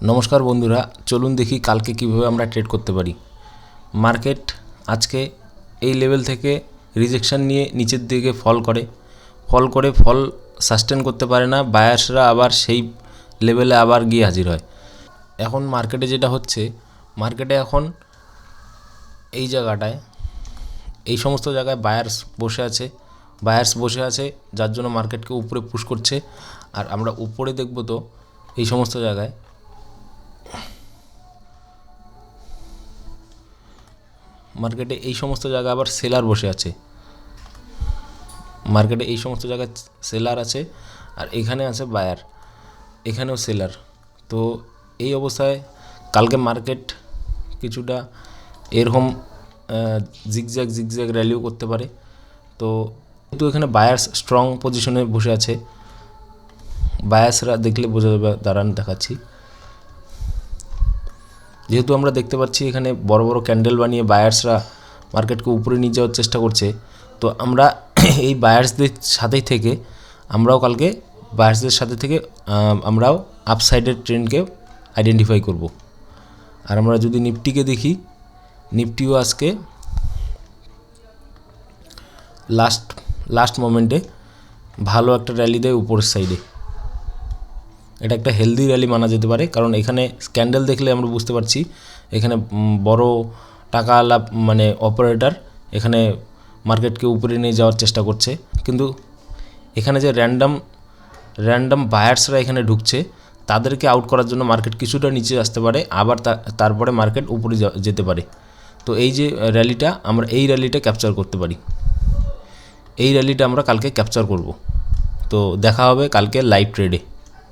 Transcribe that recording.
নমস্কার বন্ধুরা, চলুন দেখি কালকে কীভাবে আমরা ট্রেড করতে পারি। মার্কেট আজকে এই লেভেল থেকে রিজেকশন নিয়ে নিচের দিকে ফল করে। ফল করে ফল সাস্টেন করতে পারে না বায়ার্সরা আবার সেই লেভেলে আবার গিয়ে হাজির হয়। এখন মার্কেটে যেটা হচ্ছে মার্কেটে এখন এই জায়গাটায়, এই সমস্ত জায়গায় বায়ার্স বসে আছে। বায়ার্স বসে আছে, যার জন্য মার্কেটকে উপরে পুশ করছে। আর আমরা উপরে দেখব তো এই সমস্ত জায়গায় মার্কেটে এই সমস্ত জায়গায় আবার সেলার বসে আছে। মার্কেটে এই সমস্ত জায়গায় সেলার আছে আর এখানে আছে বায়ার, এখানেও সেলার। তো এই অবস্থায় কালকে মার্কেট কিছুটা এরকম জিগজ্যাগ জিগজ্যাগ র্যালিও করতে পারে। তো কিন্তু এখানে বায়ার্স স্ট্রং পজিশনে বসে আছে। বায়ার্সরা দেখলে বোঝা যাবে, দাঁড়ান দেখাচ্ছি। যেহেতু আমরা দেখতে পাচ্ছি এখানে বড় বড় ক্যান্ডেল বানিয়ে বায়ার্সরা মার্কেটকে উপরে নিয়ে যাওয়ার চেষ্টা করছে, তো আমরা এই বায়ার্সদের সাথেই থেকে, আমরাও কালকে বায়ার্সদের সাথে থেকে আমরাও আপসাইডের ট্রেন্ডকে আইডেন্টিফাই করব। আর আমরা যদি নিফটিকে দেখি নিফটিও আজকে লাস্ট লাস্ট মোমেন্টে ভালো একটা র্যালি দেয় উপরের সাইডে এটা একটা হেলদি র্যালি মানা যেতে পারে। কারণ এখানে স্ক্যান্ডেল দেখলে আমরা বুঝতে পারছি, এখানে বড় টাকাওয়ালা মানে অপারেটর এখানে মার্কেটকে উপরে নিয়ে যাওয়ার চেষ্টা করছে। কিন্তু এখানে যে র্যান্ডাম র্যান্ডাম বায়ার্সরা এখানে ঢুকছে, তাদেরকে আউট করার জন্য মার্কেট কিছুটা নিচে আসতে পারে, আবার তারপরে মার্কেট উপরে যেতে পারে। তো এই যে র্যালিটা আমরা এই র্যালিটা ক্যাপচার করতে পারি। এই র্যালিটা আমরা কালকে ক্যাপচার করব। তো দেখা হবে কালকে লাইভ ট্রেডে